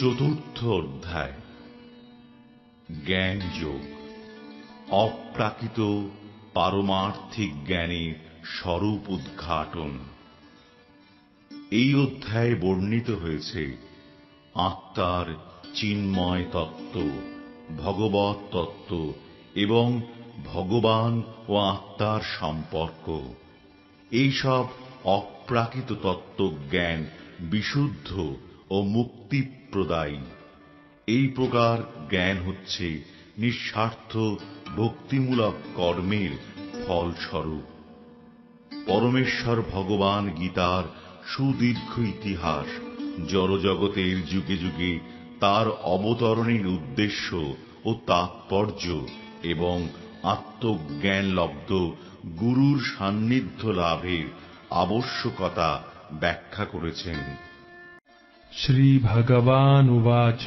চতুর্থ অধ্যায়। জ্ঞান যোগ অপ্রাকৃত পারমার্থিক জ্ঞানের স্বরূপ উদ্ঘাটন। এই অধ্যায়ে বর্ণিত হয়েছে আত্মার চিন্ময় তত্ত্ব ভগবত তত্ত্ব এবং ভগবান ও আত্মার সম্পর্ক। এইসব অপ্রাকৃত তত্ত্ব জ্ঞান বিশুদ্ধ ও মুক্তিপ্রদায়ী এই প্রকার জ্ঞান হচ্ছে নিঃস্বার্থ, ভক্তিমূলক কর্মের ফলস্বরূপ। পরমেশ্বর ভগবান গীতার সুদীর্ঘ ইতিহাস, জড়জগতের যুগে যুগে তার অবতরণের উদ্দেশ্য ও তাৎপর্য এবং আত্মজ্ঞানলব্ধ গুরুর সান্নিধ্য লাভের আবশ্যকতা ব্যাখ্যা করেছেন। श्रीभगवानुवाच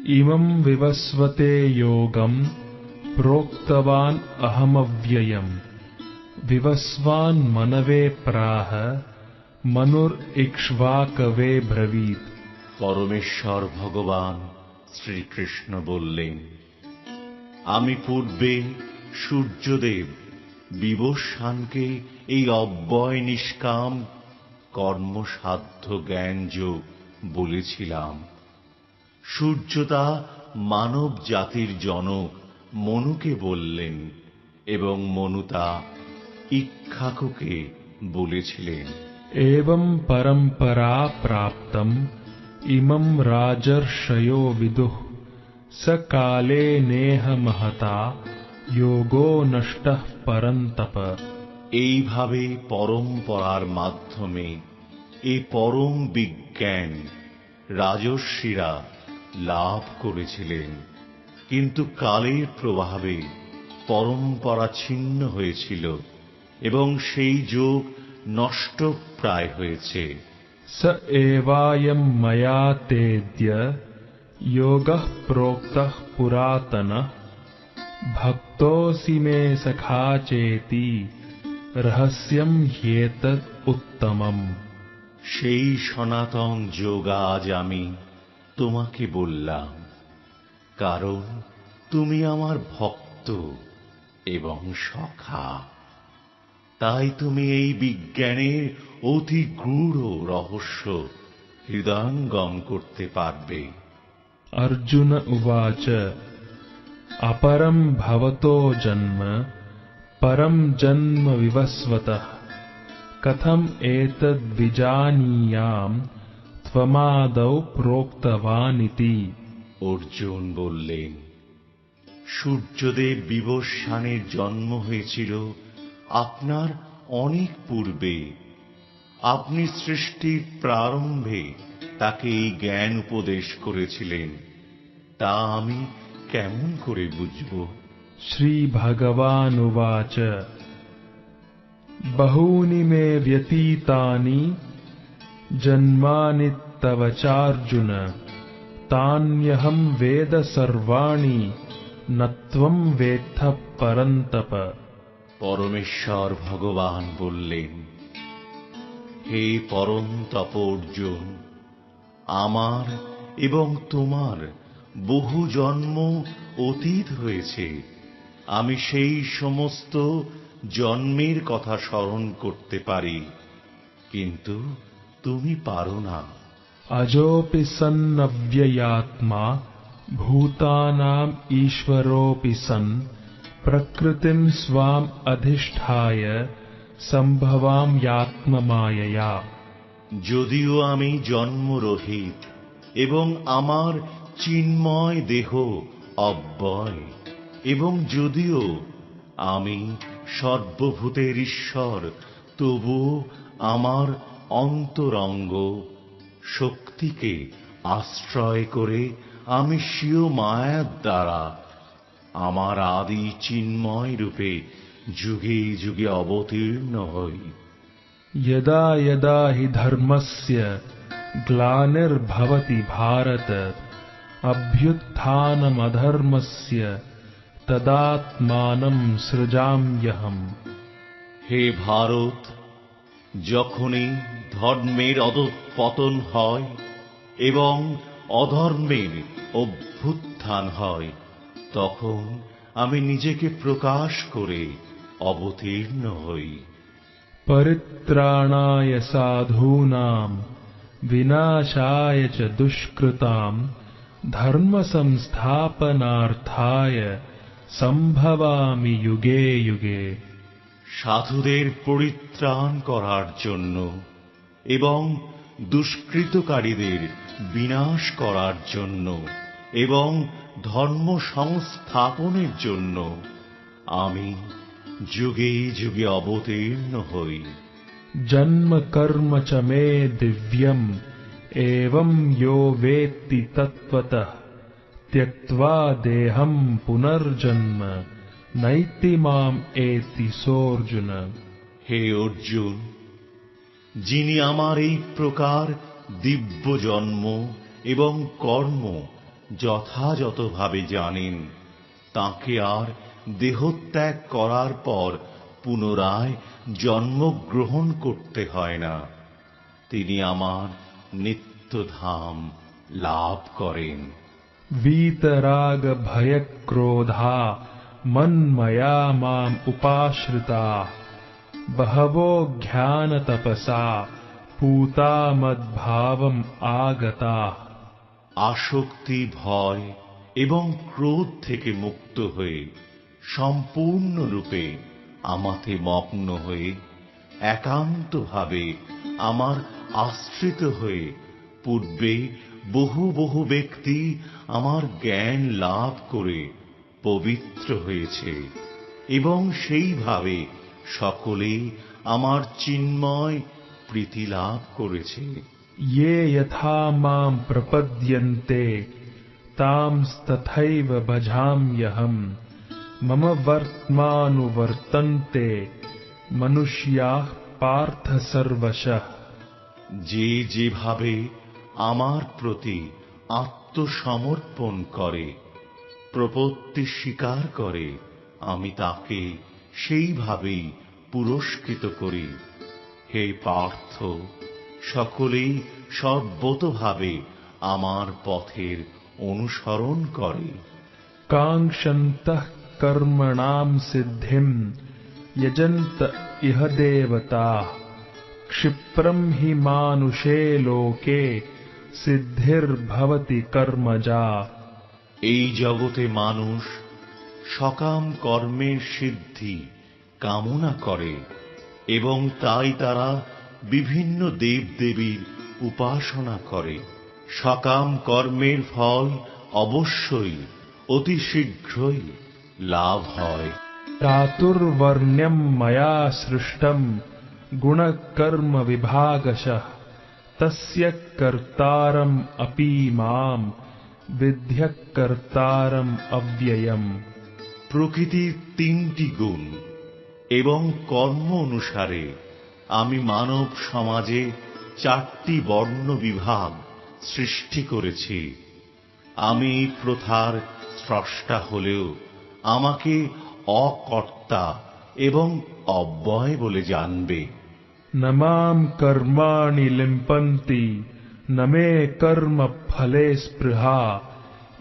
इमम् विवस्वते योगम् प्रोक्तवान् अहमव्ययम् विवस्वान् मनवे प्राह मनुरिक्ष्वाकवे ब्रवीत् পরমেশ্বর ভগবান শ্রীকৃষ্ণ বললেন আমি পূর্বে সূর্যদেব বিবস্বানকে এই অব্যয় নিষ্কাম কর্মসাধ্য জ্ঞানযোগ বলেছিলাম। সূর্যতা মানব জাতির জনক মনুকে বললেন এবং মনু তা বলেছিলেন। এবং পরম্পরা প্রাপ্তম, ইমম রাজর্ষয়ো বিদুঃ সকালে নেহ মহতা, যোগো নষ্ট পরন্তপ। এইভাবে পরম্পরার মাধ্যমে এ পরম বিজ্ঞান রাজর্ষিরা লাভ করেছিলেন। কিন্তু কালের প্রভাবে পরম্পরা ছিন্ন হয়েছিল এবং সেই যোগ নষ্টপ্রায় হয়েছে। স এবায়ম ময়া তেদ্য যোগ প্রোক্ত পুরাতন ভক্তোসি মে সখা চেতি रहस्यम् ह्येतद् उत्तमम् সেই সনাতন যোগ আজ আমি তোমাকে বললাম কারণ তুমি আমার ভক্ত এবং সখা তাই তুমি এই বিজ্ঞানের অতি গূঢ় রহস্য হৃদয়ঙ্গম করতে পারবে अर्जुन उवाच अपरम् भवतो जन्म परम् जन्म विवस्वतः कथम् एतद्विजानीयाम् त्वमादौ प्रोक्तवानिति অর্জুন বললেন সূর্যদেব বিবস্বানের জন্ম হয়েছিল আপনার অনেক পূর্বে আপনি সৃষ্টির প্রারম্ভে তাকে এই জ্ঞান উপদেশ করেছিলেন তা আমি কেমন করে বুঝব श्रीभगवानुवाच बहूनि मे व्यतीतानि जन्मानि तव चार्जुन तान्यहम् वेद सर्वाणि न त्वम् वेत्थ परन्तप পরমেশ্বর ভগবান বললেন হে পরম তপর্জুন আমার এবং তোমার বহু জন্ম অতীত হয়েছে আমি সেই সমস্ত জন্মের কথা স্মরণ করতে পারি কিন্তু তুমি পারো না। অজোপি সন্নব্যয়াত্মা ভূতানাম ঈশ্বরোপি সন প্রকৃতিম স্বাম অধিষ্ঠায় সম্ভবাম আত্মমায়া যদিও আমি জন্মরহিত এবং আমার চিন্ময় দেহ অব্যয় এবং যদিও আমি সর্বভূতের ঈশ্বর তবুও আমার অন্তরঙ্গ শক্তিকে আশ্রয় করে আমি স্বীয় মায়ার দ্বারা আমার আদি চিন্ময় রূপে যুগে যুগে অবতীর্ণ হই यदा यदा हि धर्मस्य ग्लानिर्भवति भारत अभ्युत्थानमधर्मस्य তদাত্মানম সৃজাম্যহম হে ভারত যখনই ধর্মের অধপতন হয় এবং অধর্মের অভ্যুত্থান হয় তখন আমি নিজেকে প্রকাশ করে অবতীর্ণ হই। পরিত্রাণায় সাধূনাম বিনাশায় চ দুষ্কৃতাম ধর্ম সংস্থাপনার্থায় সম্ভবামি যুগে যুগে। সাধুদের পরিত্রাণ করার জন্য এবং দুষ্কৃতকারীদের বিনাশ করার জন্য এবং ধর্ম সংস্থাপনের জন্য আমি যুগে যুগে অবতীর্ণ হই। জন্ম কর্ম চ মে দিব্যম এবং যো বেত্তি তত্ত্বতঃ। त्यक्त्वा देहम् पुनर्जन्म नैति माम् एति सोऽर्जुन হে অর্জুন যিনি আমার এই প্রকার দিব্য জন্ম এবং কর্ম যথাযথভাবে জানেন তাকে আর দেহত্যাগ করার পর পুনরায় জন্মগ্রহণ করতে হয় না তিনি আমার নিত্যধাম লাভ করেন वीतराग भयक्रोधा मन्मया माम् उपाश्रिता बहवो ज्ञानतपसा पूता मद्भावम् आगता আসক্তি ভয় এবং ক্রোধ থেকে মুক্ত হয়ে সম্পূর্ণরূপে আমাতে মগ্ন হয়ে একান্তভাবে আমার আশ্রিত হয়ে পূর্বে বহু বহু ব্যক্তি আমার জ্ঞান লাভ করে পবিত্র হয়েছে এবং সেইভাবে সকলেই আমার চিন্ময় প্রীতি লাভ করেছে ये यथा माम् प्रपद्यन्ते तांस्तथैव भजाम्यहम् मम वर्त्मानुवर्तन्ते मनुष्याः पार्थ सर्वशः যে যেভাবে আমার প্রতি আত্মসমর্পণ করে প্রপত্তি স্বীকার করে, আমি তাকে সেইভাবেই পুরস্কৃত করি। হে পার্থ, সকলেই সর্বতোভাবে আমার পথের অনুসরণ করে। কাঙ্ক্ষন্ত কর্মণাম সিদ্ধিম, যজন্ত ইহ দেবতা, ক্ষিপ্রম হি মানুষে লোকে। সিদ্ধির্ভবতি কর্মজা। এই জগতে মানুষ সকাম কর্মের সিদ্ধি কামনা করে এবং তাই তারা বিভিন্ন দেবদেবীর উপাসনা করে। সকাম কর্মের ফল অবশ্যই অতি শীঘ্রই লাভ হয়। চাতুর্বর্ণ্যম ময়া সৃষ্টম গুণকর্ম বিভাগশঃ। तस्य कर्तारम् अपि माम् विद्यः कर्तारम् अव्ययम् প্রকৃতির তিনটি গুণ এবং কর্ম অনুসারে আমি মানব সমাজে চারটি বর্ণ বিভাগ সৃষ্টি করেছি আমি এই প্রথার স্রষ্টা হলেও আমাকে অকর্তা এবং অব্যয় বলে জানবে न माम् कर्माणि लिम्पन्ति न मे कर्मफले स्पृहा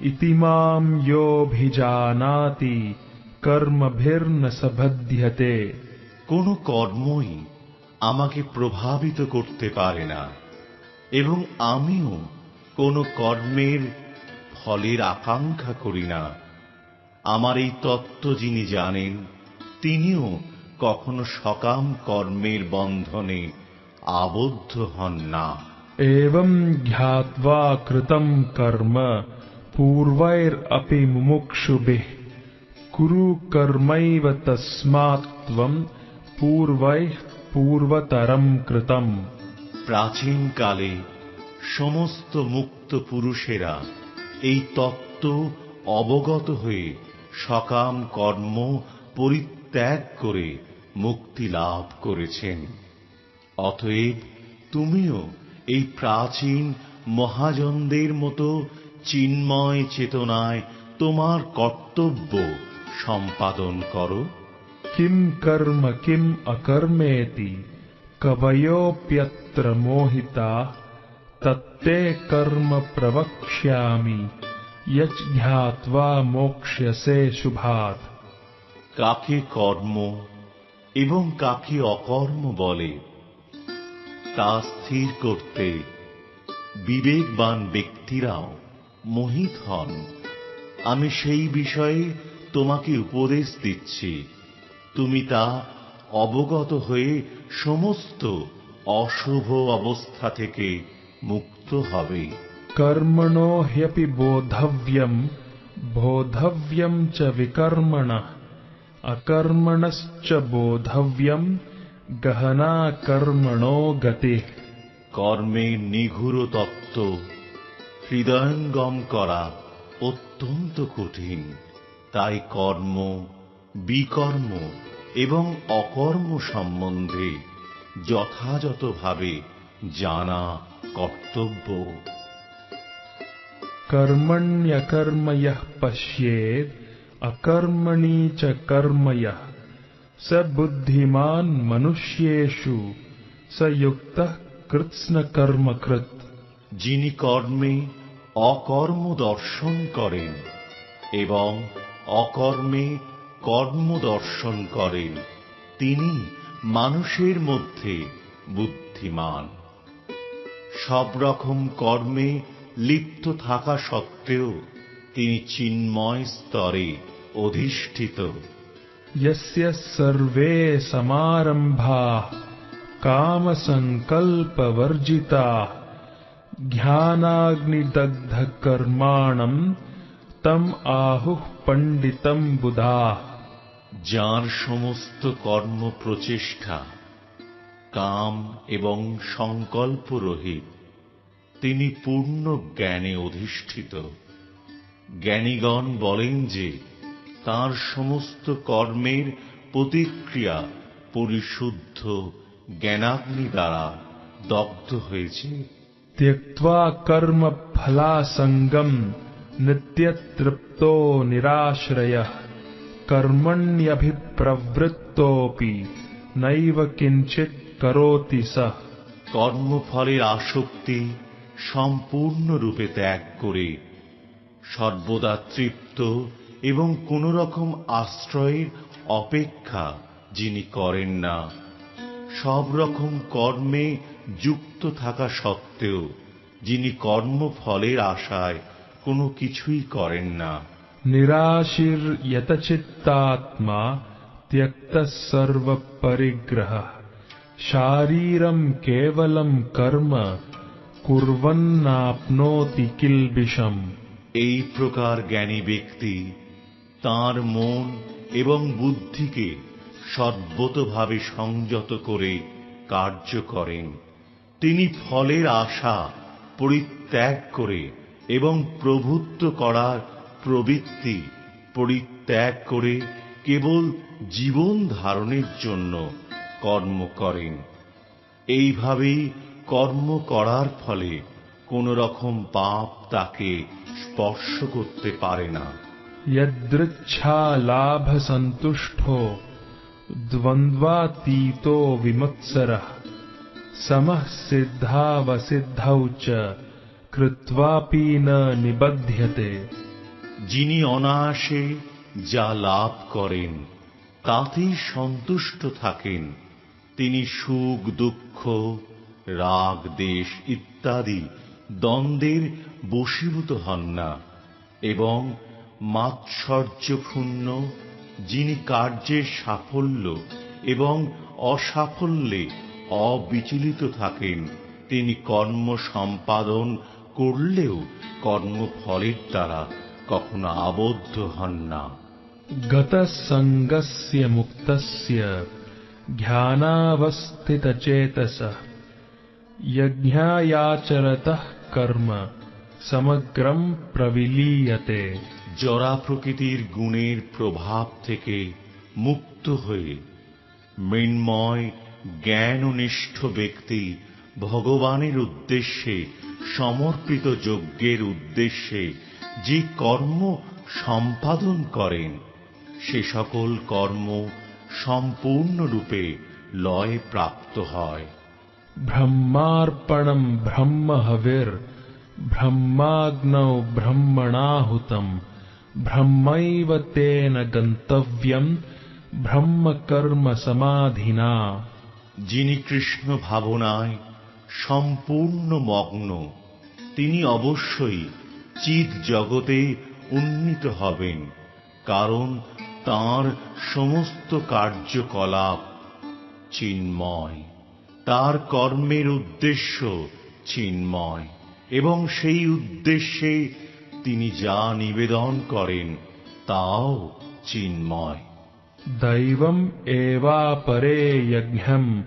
इति माम् योऽभिजानाति कर्मभिर्न स बध्यते কোনো কর্মই আমাকে প্রভাবিত করতে পারে না এবং আমিও কোনো কর্মের ফলের আকাঙ্ক্ষা করি না আমার এই তত্ত্ব যিনি জানেন তিনিও কখনো সকাম কর্মের বন্ধনে আবদ্ধ হন না। এবং জ্ঞাত্বা কৃতম কর্ম পূর্বের অপি মুমুক্ষুবে। কুরু কর্মৈব তস্মাত্ত্বম পূর্বৈ পূর্বতরম কৃতম। প্রাচীন কালে সমস্ত মুক্ত পুরুষেরা এই তত্ত্ব অবগত হয়ে সকাম কর্ম পরিত্র করে মুক্তি লাভ করেছেন অতএব তুমিও এই প্রাচীন মহাজনদের মতো চিন্ময় চেতনায় তোমার কর্তব্য সম্পাদন করো किम् कर्म किम् अकर्मेति कवयोऽप्यत्र मोहिताः तत्ते कर्म प्रवक्ष्यामि यच् ध्यात्वा मोक्ष्यसे शुभात् কাকে কর্ম এবং কাকে অকর্ম বলে, তা স্থির করতে বিবেকবান ব্যক্তিরাও মোহিত হন। আমি সেই বিষয়ে তোমাকে উপদেশ দিচ্ছি। তুমি তা অবগত হয়ে সমস্ত অশুভ অবস্থা থেকে মুক্ত হবে। কর্মণো হ্যপি বোধব্যম বোধব্যম চ বিকর্মণঃ। অকর্মণশ্চ বোধব্যম গহনা কর্মণো গতিঃ কর্মের নিগূঢ় তত্ত্ব হৃদয়ঙ্গম করা অত্যন্ত কঠিন। তাই কর্ম বিকর্ম এবং অকর্ম সম্বন্ধে যথাযথভাবে জানা কর্তব্য। কর্মণ্যকর্ম ইহ পশ্যেৎ अकर्मणि च कर्म यः स बुद्धिमान् मनुष्येषु स युक्तः कृत्स्नकर्मकृत् যিনি কর্মে অকর্ম দর্শন করেন এবং অকর্মে কর্ম দর্শন করেন তিনি মানুষের মধ্যে বুদ্ধিমান সব রকম কর্মে লিপ্ত থাকা সত্ত্বেও তিনি চিন্ময় স্তরে অধিষ্ঠিত यस्य सर्वे समारम्भाः कामसङ्कल्पवर्जिताः ज्ञानाग्निदग्धकर्माणम् तम् आहुः पण्डितम् बुधाः যার সমস্ত কর্ম প্রচেষ্টা কাম এবং সংকল্প রহিত তিনি পূর্ণ জ্ঞানে অধিষ্ঠিত জ্ঞানীগণ বলেন যে তার সমস্ত কর্মের প্রতিক্রিয়া পরিশুদ্ধ জ্ঞানাগ্নি দ্বারা দগ্ধ হয়েছে त्यक्त्वा कर्मफलासङ्गम् नित्यतृप्तो निराश्रयः कर्मण्यभिप्रवृत्तोऽपि नैव किञ्चित् करोति सः কর্মফলের আসক্তি সম্পূর্ণরূপে ত্যাগ করে সর্বদা তৃপ্ত এবং কোন রকম আশ্রয়ের অপেক্ষা যিনি করেন না সব রকম কর্মে যুক্ত থাকা সত্ত্বেও যিনি কর্মফলের আশায় কোনো কিছুই করেন না निराशिर्यतचित्तात्मा त्यक्तः सर्वपरिग्रहः शारीरम् केवलम् कर्म कुर्वन्नाप्नोति किल्बिषम् এই প্রকার জ্ঞানী ব্যক্তি তার মন এবং বুদ্ধিকে সর্বতভাবে সংযত করে কার্য করেন। তিনি ফলের আশা পরিত্যাগ করে এবং প্রভুত্ব করার প্রবৃত্তি পরিত্যাগ করে কেবল জীবন ধারণের জন্য কর্ম করেন। এইভাবেই কর্ম করার ফলে কোন রকম পাপ তাকে স্পর্শ করতে পারে না। यदृच्छालाभसन्तुष्टो द्वन्द्वातीतो विमत्सरः समः सिद्धावसिद्धौ च कृत्वापि न निबध्यते যিনি অনায়াসে যা লাভ করেন তাতেই সন্তুষ্ট থাকেন তিনি সুখ দুঃখ রাগ দেশ ইত্যাদি দ্বন্দ্বের বশীভূত হন না এবং মাৎসর্যক্ষুণ্ণ যিনি কার্যের সাফল্য এবং অসাফল্যে অবিচলিত থাকেন তিনি কর্ম সম্পাদন করলেও কর্মফলের দ্বারা কখনো আবদ্ধ হন না गतसङ्गस्य मुक्तस्य ध्यानावस्थितचेतसः यज्ञायाचरतः कर्म সমগ্রম প্রবিলীয়তে। জরা প্রকৃতির গুণের প্রভাব থেকে মুক্ত হয়ে মৃন্ময় জ্ঞাননিষ্ঠ ব্যক্তি ভগবানের উদ্দেশ্যে সমর্পিত যজ্ঞের উদ্দেশ্যে যে কর্ম সম্পাদন করেন সে সকল কর্ম সম্পূর্ণরূপে লয় প্রাপ্ত হয়। ব্রহ্মার্পণম ব্রহ্ম হবির ब्रह्माग्नौ ब्रह्मणाहुतम् ब्रह्मैव तेन गन्तव्यम् ब्रह्म कर्म समाधिना যিনি কৃষ্ণ ভাবনায় সম্পূর্ণ মগ্ন তিনি অবশ্যই চিৎ জগতে উন্নীত হবেন কারণ তার সমস্ত কার্যকলাপ চিন্ময় তার কর্মের উদ্দেশ্য চিন্ময় এবং সেই উদ্দেশ্যে তিনি যা নিবেদন করেন তাও চিন্ময়। দৈবম এবাপরে যজ্ঞম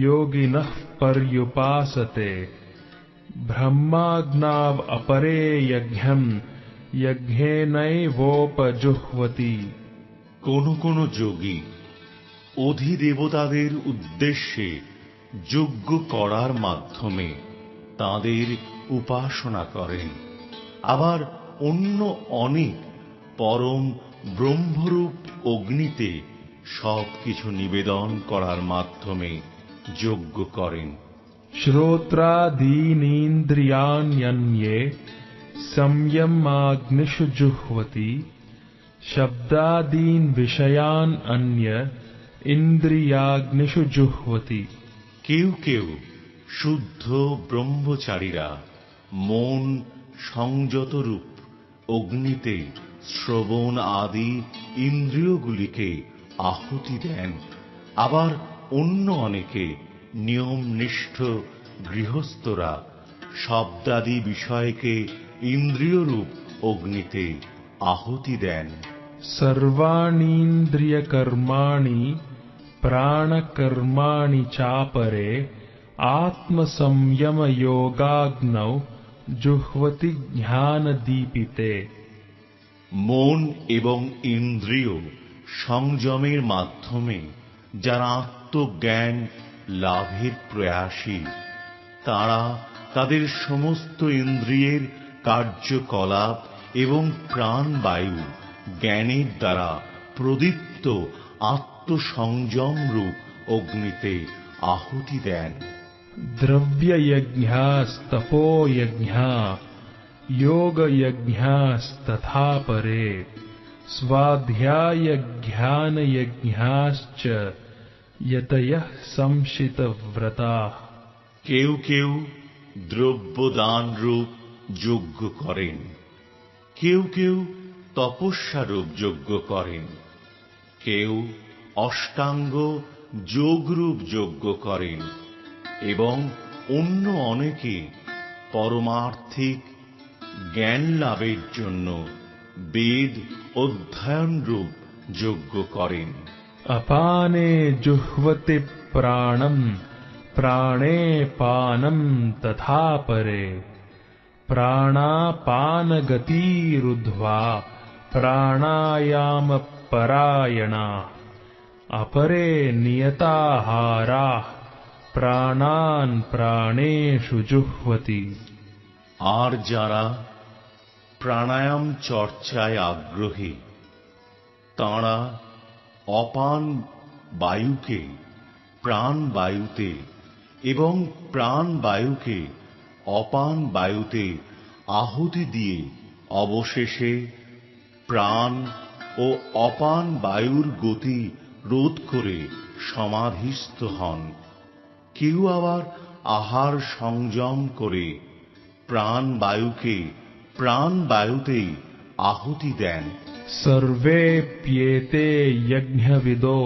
যোগিনঃ পর্যুপাসতে। ব্রহ্মাগ্নাব অপরে যজ্ঞম যজ্ঞেনৈবোপজুহ্বতি। কোন কোন যোগী অধিদেবতাদের উদ্দেশ্যে যজ্ঞ করার মাধ্যমে তাদের উপাসনা করেন আবার অন্য অনেক পরম ব্রহ্মরূপ অগ্নিতে সবকিছু নিবেদন করার মাধ্যমে যজ্ঞ করেন श्रोत्रादीनीन्द्रियाण्यन्ये संयमाग्निषु जुह्वति शब्दादीन् विषयान् अन्य इन्द्रियाग्निषु जुह्वति কেউ কেউ শুদ্ধ ব্রহ্মচারীরা মন সংযতরূপ অগ্নিতে শ্রবণ আদি ইন্দ্রিয়গুলিকে আহুতি দেন। আবার অন্য অনেকে নিয়মনিষ্ঠ গৃহস্থরা শব্দাদি বিষয়কে ইন্দ্রিয়রূপ অগ্নিতে আহুতি দেন। সর্বাণীন্দ্রিয়কর্মাণি প্রাণকর্মাণি চাপরে আত্মসংযমযোগাগ্নৌ জুহ্বতি জ্ঞানদীপিতে মন এবং ইন্দ্রিয় সংযমের মাধ্যমে যারা আত্মজ্ঞান লাভের প্রয়াসী, তারা তাদের সমস্ত ইন্দ্রিয়ের কার্যকলাপ এবং প্রাণবায়ু জ্ঞানের দ্বারা প্রদীপ্ত আত্মসংযমরূপ অগ্নিতে আহুতি দেন। द्रव्ययज्ञास्तपोयज्ञा योगयज्ञास्तथा परे स्वाध्यायज्ञानयज्ञाश्च यतयः संशितव्रताः কেউ কেউ দ্রব্যদান রূপ যজ্ঞ করেন কেউ কেউ তপস্যা রূপ যজ্ঞ করেন কেউ অষ্টাঙ্গ যোগরূপ যজ্ঞ করেন এবং অন্য অনেকে পরমার্থিক জ্ঞান লাভের জন্য বেদ অধ্যয়ন রূপ যজ্ঞ করেন अपाने जुह्वति प्राणम् प्राणे पानम् तथा परे प्राणापानगतिरुद्ध्वा प्राणायामपरायणा अपरे नियताहाराः প্রাণান প্রাণেষু জুহ্বতি। আর যারা প্রাণায়াম চর্চায় আগ্রহী, তাঁরা অপান বায়ুকে, প্রাণ বায়ুতে এবং প্রাণ বায়ুকে অপান বায়ুতে আহুতি দিয়ে অবশেষে প্রাণ ও অপান বায়ুর গতি রোধ করে সমাধিস্থ হন। কেউ আবার আহার সংযম করে প্রাণ বায়ুকে প্রাণ বায়ুতেই আহুতি দেন सर्वेऽप्येते यज्ञविदो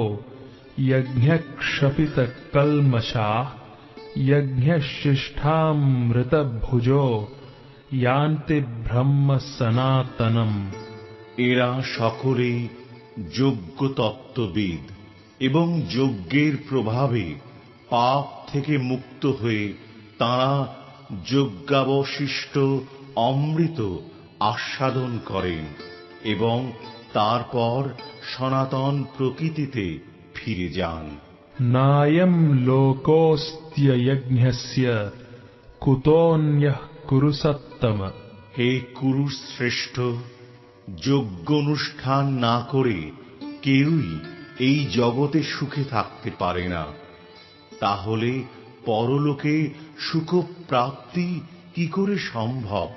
यज्ञक्षपितकल्मषाः यज्ञशिष्ठामृतभुजो यान्ति ब्रह्म सनातनम् এরা সকলেই যোগ্য তত্ত্ববিদ এবং যজ্ঞের প্রভাবে পাপ থেকে মুক্ত হয়ে তাঁরা যজ্ঞাবশিষ্ট অমৃত আস্বাদন করেন এবং তারপর সনাতন প্রকৃতিতে ফিরে যান। নায়ম লোকস্ত্যযজ্ঞস্য কুতোন্যঃ কুরুসত্তম। হে কুরুশ্রেষ্ঠ যজ্ঞ অনুষ্ঠান না করে কেউই এই জগতে সুখে থাকতে পারে না। তাহলে পরলোকে সুখ প্রাপ্তি কি করে সম্ভব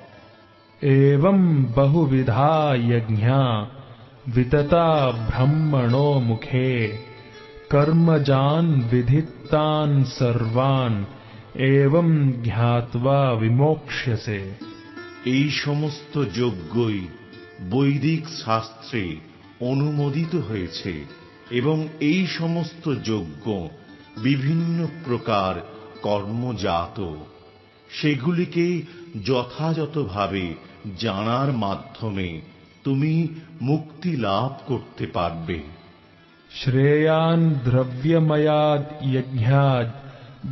एवं बहुविधा यज्ञा वितता ब्रह्मणो मुखे कर्मजान् विधितान् सर्वान् एवं ज्ञात्वा विमोक्ष्यसे এই সমস্ত যজ্ঞই বৈদিক শাস্ত্রে অনুমোদিত হয়েছে এবং এই সমস্ত যজ্ঞ বিভিন্ন প্রকার কর্মজাত সেগুলিকে যথাযথভাবে জানার মাধ্যমে তুমি মুক্তি লাভ করতে পারবে श्रेयान् द्रव्यमयाद् यज्ञाद्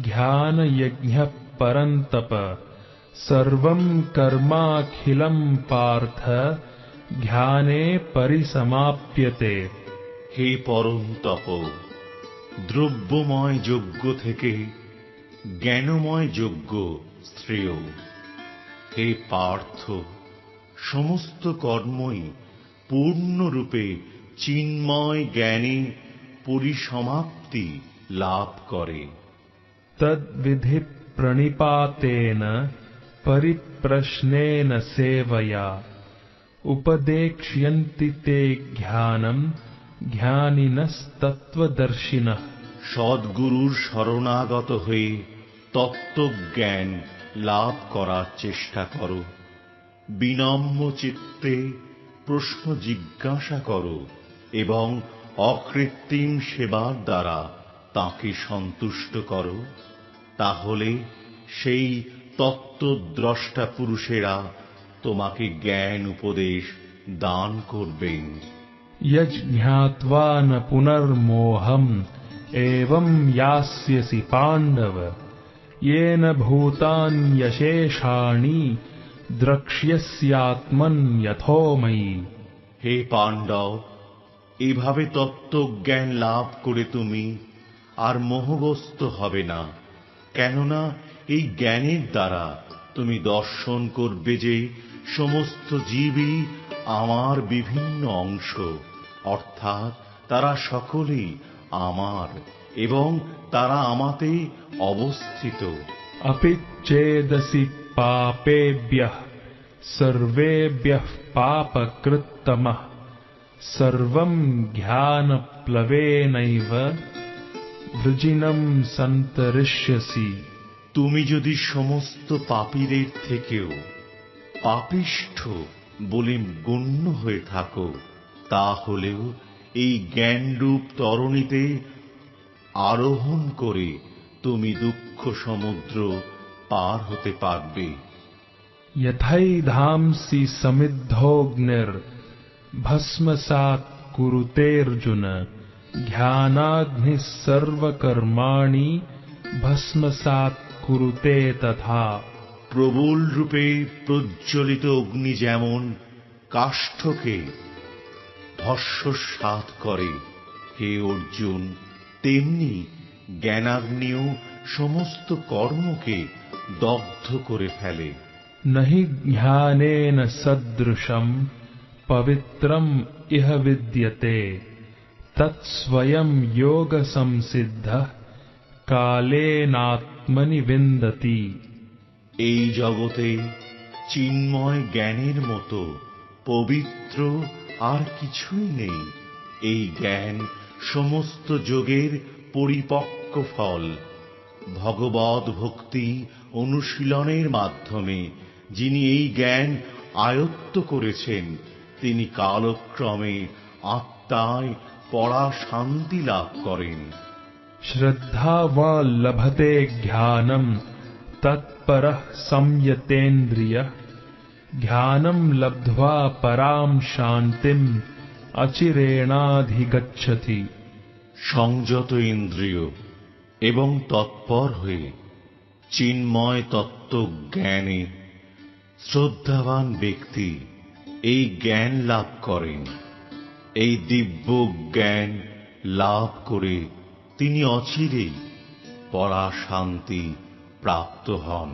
ज्ञानयज्ञः परन्तप सर्वं कर्माखिलं पार्थ জ্ঞানে পরিসমাপ্যতে হে পরম তপ দ্রব্যময় যজ্ঞ থেকে জ্ঞানময় যজ্ঞ শ্রেয় হে পার্থ, সমস্ত কর্মই পূর্ণরূপে চিন্ময় জ্ঞানে পরিসমাপ্তি লাভ করে। তদ্বিধি প্রণিপাতেন পরিপ্রশ্নেন সেবয়া। উপদেক্ষ্যন্তি তে জ্ঞানম জ্ঞানিনস্তত্ত্বদর্শিনঃ সদ্গুরুর শরণাগত হয়ে তত্ত্বজ্ঞান লাভ করার চেষ্টা করো। বিনম্র চিত্তে প্রশ্ন জিজ্ঞাসা করো এবং অকৃত্রিম সেবার দ্বারা তাকে সন্তুষ্ট করো। তাহলে সেই তত্ত্বদ্রষ্টা পুরুষেরা তোমাকে জ্ঞান উপদেশ দান করবেন। यज्ञात्वा न पुनर्मोहम् एवम् यास्यसि पाण्डव येन भूतान्यशेषाणि द्रक्ष्यस्यात्मन् यथोमयि হে পাণ্ডব এভাবে তত্ত্বজ্ঞান লাভ করে তুমি আর মোহগ্রস্ত হবে না কেননা এই জ্ঞানের দ্বারা তুমি দর্শন করবে যে সমস্ত জীবই আমার বিভিন্ন অংশ অর্থাৎ তারা সকলেই আমার এবং তারা আমাতে অবস্থিত अपि चेदसि पापेभ्यः सर्वेभ्यः पापकृत्तमः सर्वम् ज्ञानप्लवेनैव वृजिनम् सन्तरिष्यसि তুমি যদি সমস্ত পাপীদের থেকেও পাপিষ্ঠ বলে গণ্য হয়ে থাকো তা হলেও এই জ্ঞানরূপ তরণীতে আরোহণ করে তুমি দুঃখ সমুদ্র পার হতে পারবে। যথাইধামসি সমিদ্ধগ্নির ভস্মসাত কুরুতের্জুন ধ্যানাগ্নি সর্বকর্মাণি ভস্মসাত কুরুতে তথা প্রবল রূপে প্রজ্বলিত অগ্নি যেমন কাষ্ঠকে ভস্মসাৎ করে। হে অর্জুন তেমনি জ্ঞানাগ্নিও সমস্ত কর্মকে দগ্ধ করে ফেলে। নহি জ্ঞানেন সদৃশম পবিত্রম ইহ বিদ্যতে। তৎস্বয়ং যোগ সংসিদ্ধ কালেনাত্মনি বিন্দতি। এই জগতে চিন্ময় জ্ঞানের মতো পবিত্র আর কিছুই নেই। এই জ্ঞান সমস্ত যোগের পরিপক্ক ফল। ভগবত ভক্তি অনুশীলনের মাধ্যমে যিনি এই জ্ঞান আয়ত্ত করেছেন, তিনি কালক্রমে আত্মায় পড়া শান্তি লাভ করেন। শ্রদ্ধাবান লভতে জ্ঞানম তৎপর সংযতেন্দ্রিয়। ज्ञानम् लब्ध्वा पराम् शान्तिम् अचिरेणाधिगच्छति সংযত ইন্দ্রিয় এবং তৎপর হয়ে চিন্ময় তত্ত্ব জ্ঞানে শ্রদ্ধাবান ব্যক্তি এই জ্ঞান লাভ করেন এই দিব্য জ্ঞান লাভ করে তিনি অচিরেই পরা শান্তি প্রাপ্ত হন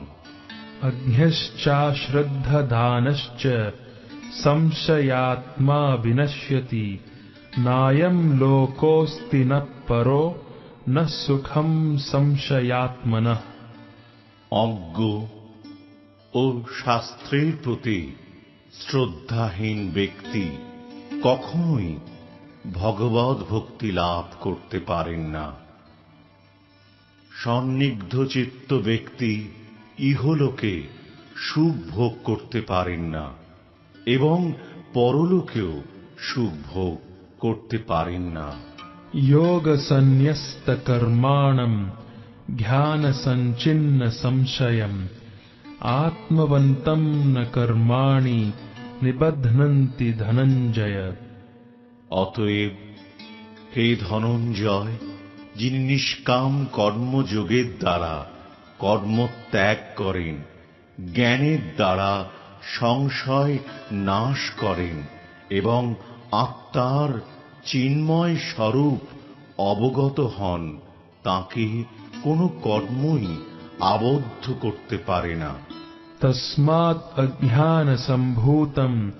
अज्ञश्चाश्रद्धधानश्च संशयात्मा विनश्यति नायम् लोकोऽस्ति न परो न सुखम् संशयात्मनः অজ্ঞ ও শাস্ত্রের প্রতি শ্রদ্ধাহীন ব্যক্তি কখনোই ভগবত ভক্তি লাভ করতে পারেন না সন্নিগ্ধ চিত্ত ব্যক্তি ইহলোকে সুখ ভোগ করতে পারেন না এবং পরলোকেও সুখ ভোগ করতে পারেন না। যোগ সন্ন্যস্ত কর্মাণম ধ্যান সঞ্চিন্ন সংশয়ম আত্মবন্তম ন কর্মাণি নিবধ্নন্তি ধনঞ্জয়। অতএব হে ধনঞ্জয় যিনি নিষ্কাম কর্মযোগের দ্বারা কর্ম ত্যাগ করেন, জ্ঞানের দ্বারা সংশয় নাশ করেন এবং আত্মার চিন্ময় স্বরূপ অবগত হন। তাঁকে কোনো কর্মই আবদ্ধ করতে পারে না। তসমাত অজ্ঞান সম্ভূতম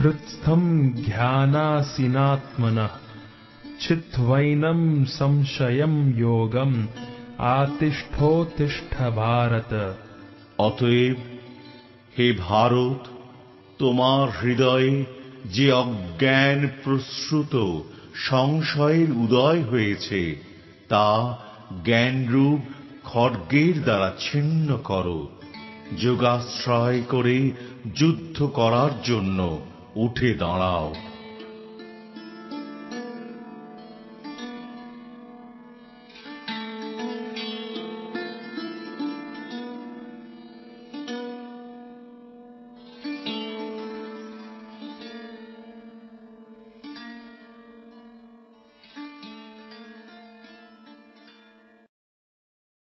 হৃৎস্থম জ্ঞানাসীনাত্মন চিত্বৈনম সংশয়ম যোগম। আতিষ্ঠোতিষ্ঠ ভারত। অতএব হে ভারত, তোমার হৃদয়ে যে অজ্ঞান প্রসূত সংশয়ের উদয় হয়েছে, তা জ্ঞানরূপ খড়গের দ্বারা ছিন্ন করো। যোগাশ্রয় করে যুদ্ধ করার জন্য উঠে দাঁড়াও।